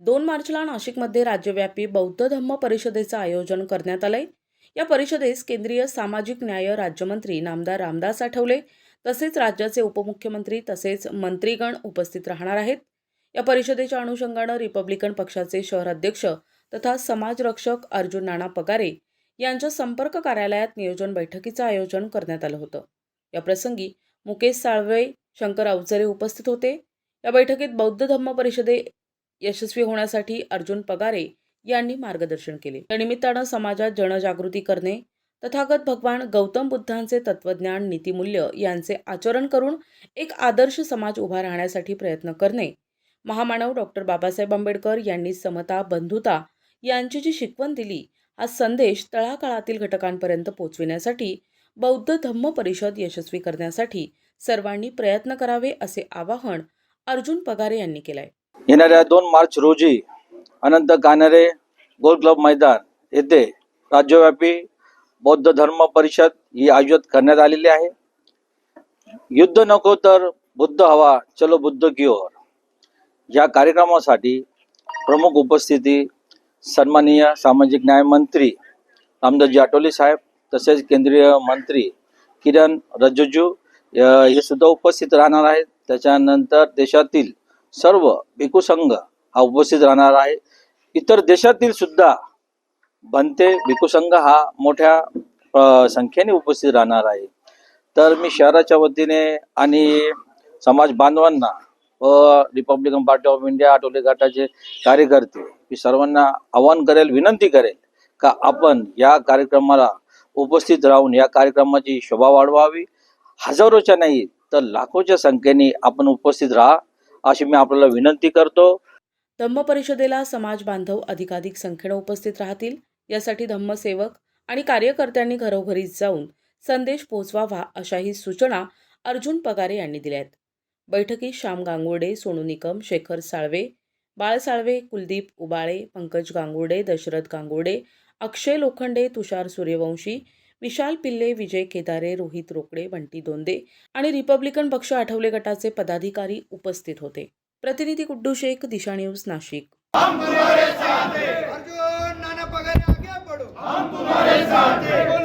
दोन मार्चला नाशिकमध्ये राज्यव्यापी बौद्ध धम्म परिषदेचं आयोजन करण्यात आलंय. या परिषदेस केंद्रीय सामाजिक न्याय राज्यमंत्री नामदार रामदास आठवले तसेच राज्याचे उपमुख्यमंत्री तसेच मंत्रीगण उपस्थित राहणार आहेत. या परिषदेच्या अनुषंगानं रिपब्लिकन पक्षाचे शहर अध्यक्ष तथा समाजरक्षक अर्जुन नाना पगारे यांच्या संपर्क कार्यालयात नियोजन बैठकीचं आयोजन करण्यात आलं होतं. या प्रसंगी मुकेश साळवे शंकर अवचरे उपस्थित होते. या बैठकीत बौद्ध धम्म परिषदे यशस्वी होण्यासाठी अर्जुन पगारे यांनी मार्गदर्शन केले. या निमित्तानं समाजात जनजागृती करणे तथागत भगवान गौतम बुद्धांचे तत्वज्ञान नीतिमूल्य यांचे आचरण करून एक आदर्श समाज उभा राहण्यासाठी प्रयत्न करणे महामानव डॉक्टर बाबासाहेब आंबेडकर यांनी समता बंधुता यांची जी शिकवण दिली हा संदेश तळागाळातील घटकांपर्यंत पोहोचविण्यासाठी बौद्ध धम्म परिषद यशस्वी करण्यासाठी सर्वांनी प्रयत्न करावे असे आवाहन अर्जुन पगारे यांनी केलंय. येणाऱ्या दोन मार्च रोजी अनंत कानरे गोल क्लब मैदान येथे राज्यव्यापी बौद्ध धर्म परिषद ही आयोजित करण्यात आलेली आहे. युद्ध नको तर बुद्ध हवा चलो बुद्ध की ओर. या कार्यक्रमासाठी प्रमुख उपस्थिती सन्माननीय सामाजिक न्याय मंत्री रामदासजी आठवले साहेब तसेच केंद्रीय मंत्री किरण रिजिजू हे सुद्धा उपस्थित राहणार आहेत. त्याच्यानंतर देशातील सर्व भिकू संघ हा उपस्थित राहणार आहे. इतर देशातील सुद्धा बनते भिकू संघ हा मोठ्या संख्येने उपस्थित राहणार आहे. तर मी शहराच्या वतीने आणि समाज बांधवांना व Republican party of India Athawale गटाचे कार्यकर्ते मी सर्वांना आवाहन करेल विनंती करेल का आपण या कार्यक्रमाला उपस्थित राहून या कार्यक्रमाची शोभा वाढवावी. हजारोच्या नाही तर लाखोच्या संख्येने आपण उपस्थित राहा. अशी मी आपल्याला विनंती करतो. धम्म परिषदेला समाज बांधव अधिकाधिक संख्येनं उपस्थित राहतील. यासाठी धम्मसेवक आणि कार्यकर्त्यांनी घरोघरी जाऊन संदेश पोहोचवावा अशाही सूचना अर्जुन पगारे यांनी दिल्या आहेत बैठकीत श्याम गांगुर्डे सोनू निकम शेखर साळवे बाळ साळवे कुलदीप उबाळे पंकज गांगुर्डे दशरथ गांगुर्डे अक्षय लोखंडे तुषार सूर्यवंशी विशाल पिल्ले विजय केदारे रोहित रोकडे बंटी दोंदे आणि रिपब्लिकन पक्ष आठवले गटाचे पदाधिकारी उपस्थित होते. प्रतिनिधी गुड्डू शेख दिशा न्यूज नाशिक. अर्जुन नाना पगारे आगे बढ़ो। हम तुम्हारे साथ हैं।